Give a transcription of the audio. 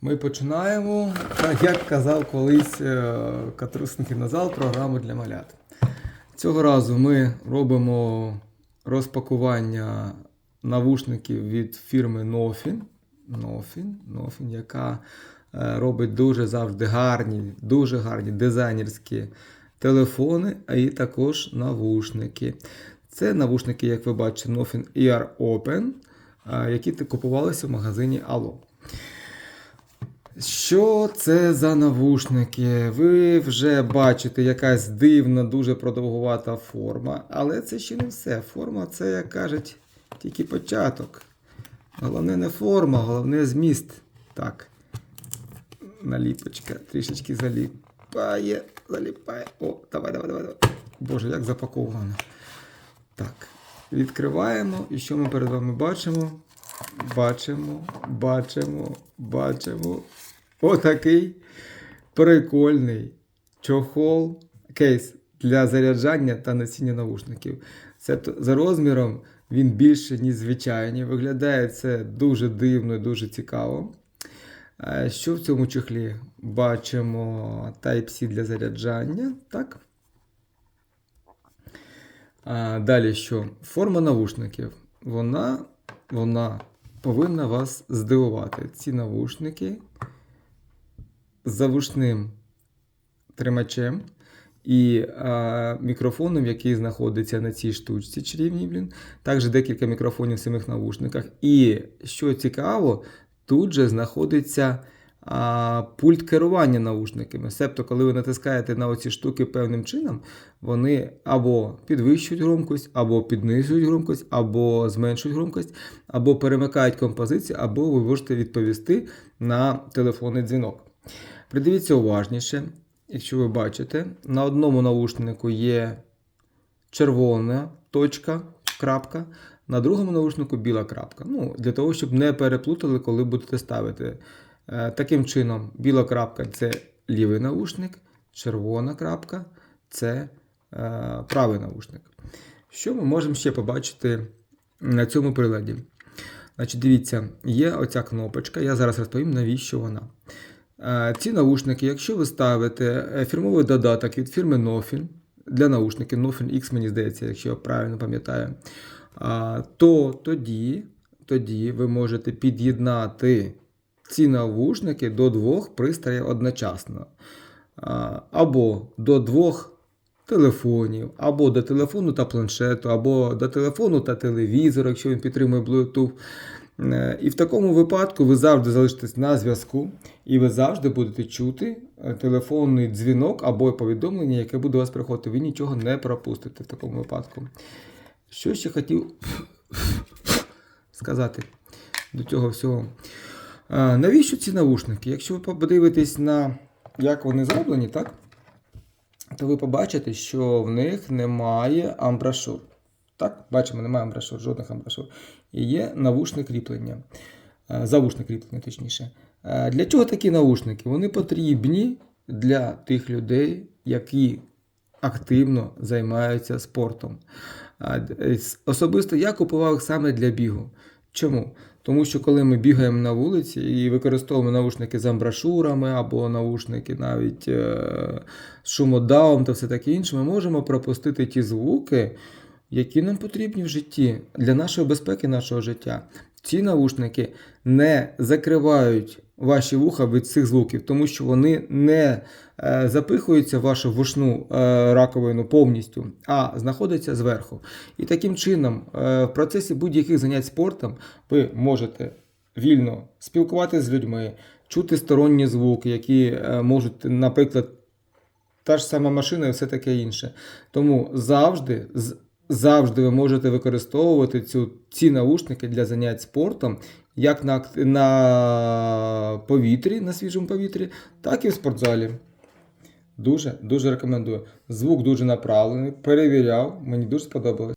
Ми починаємо, як казав колись е, Катрусників Назал, програму для малят. Цього разу ми робимо розпакування навушників від фірми Nofin, Nofin, Nofin яка е, робить дуже завжди гарні, дуже гарні дизайнерські телефони, а і також навушники. Це навушники, як ви бачите, Nofin Ear Open, е, які купувалися в магазині Allo. Що це за навушники? Ви вже бачите якась дивна, дуже продовгувата форма, але це ще не все. Форма це, як кажуть, тільки початок. Головне не форма, головне зміст. Так. Наліпочка трішечки заліпає, заліпає. О, давай, давай, давай. давай. Боже, як запаковано. Так. Відкриваємо. І що ми перед вами бачимо? Бачимо, бачимо, бачимо. Отакий прикольний чохол, кейс для заряджання та носіння наушників. Це за розміром він більше, ніж звичайні. Виглядає це дуже дивно і дуже цікаво. Е, Що в цьому чохлі? Бачимо Type-C для заряджання. Так. Далі що? Форма навушників. Вона, вона повинна вас здивувати. Ці навушники з завушним тримачем і а, мікрофоном, який знаходиться на цій штучці чарівній, блін. Також декілька мікрофонів в самих навушниках. І що цікаво, тут же знаходиться пульт керування наушниками. Себто, коли ви натискаєте на оці штуки певним чином, вони або підвищують громкость, або піднижують громкость, або зменшують громкость, або перемикають композицію, або ви можете відповісти на телефонний дзвінок. Придивіться уважніше, якщо ви бачите, на одному наушнику є червона точка, крапка, на другому наушнику біла крапка. Ну, для того, щоб не переплутали, коли будете ставити. Е, Таким чином, біла крапка це лівий наушник, червона крапка це е, правий наушник. Що ми можемо ще побачити на цьому приладі? Значить, дивіться, є оця кнопочка, я зараз розповім, навіщо вона. Е, Ці наушники, якщо ви ставите фірмовий додаток від фірми Nofin для наушників, Nofin X, мені здається, якщо я правильно пам'ятаю, то тоді, тоді ви можете під'єднати ці навушники до двох пристроїв одночасно. Або до двох телефонів, або до телефону та планшету, або до телефону та телевізора, якщо він підтримує Bluetooth. Е, І в такому випадку ви завжди залишитесь на зв'язку, і ви завжди будете чути е, телефонний дзвінок або повідомлення, яке буде до вас приходити. Ви нічого не пропустите в такому випадку. Що ще хотів сказати до цього всього? Навіщо ці наушники? Якщо ви подивитесь на як вони зроблені, так? то ви побачите, що в них немає амбрашур. Так, бачимо, немає амбрашур, жодних амбрашур. І є навушне кріплення, завушне кріплення, точніше. Для чого такі наушники? Вони потрібні для тих людей, які активно займаються спортом. Е, Особисто я купував їх саме для бігу. Чому? Тому що коли ми бігаємо на вулиці і використовуємо наушники з амбрашурами або наушники навіть е, з шумодавом та все таке інше, ми можемо пропустити ті звуки, які нам потрібні в житті для нашої безпеки, нашого життя. Ці наушники не закривають ваші вуха від цих звуків, тому що вони не е, запихуються в вашу вушну е, раковину повністю, а знаходяться зверху. І таким чином, е, в процесі будь-яких занять спортом ви можете вільно спілкуватися з людьми, чути сторонні звуки, які можуть, наприклад, та ж сама машина і все таке інше. Тому завжди, завжди ви можете використовувати цю, ці наушники для занять спортом, як на, на повітрі, на свіжому повітрі, так і в спортзалі. Дуже, дуже рекомендую. Звук дуже направлений, перевіряв, мені дуже сподобалось.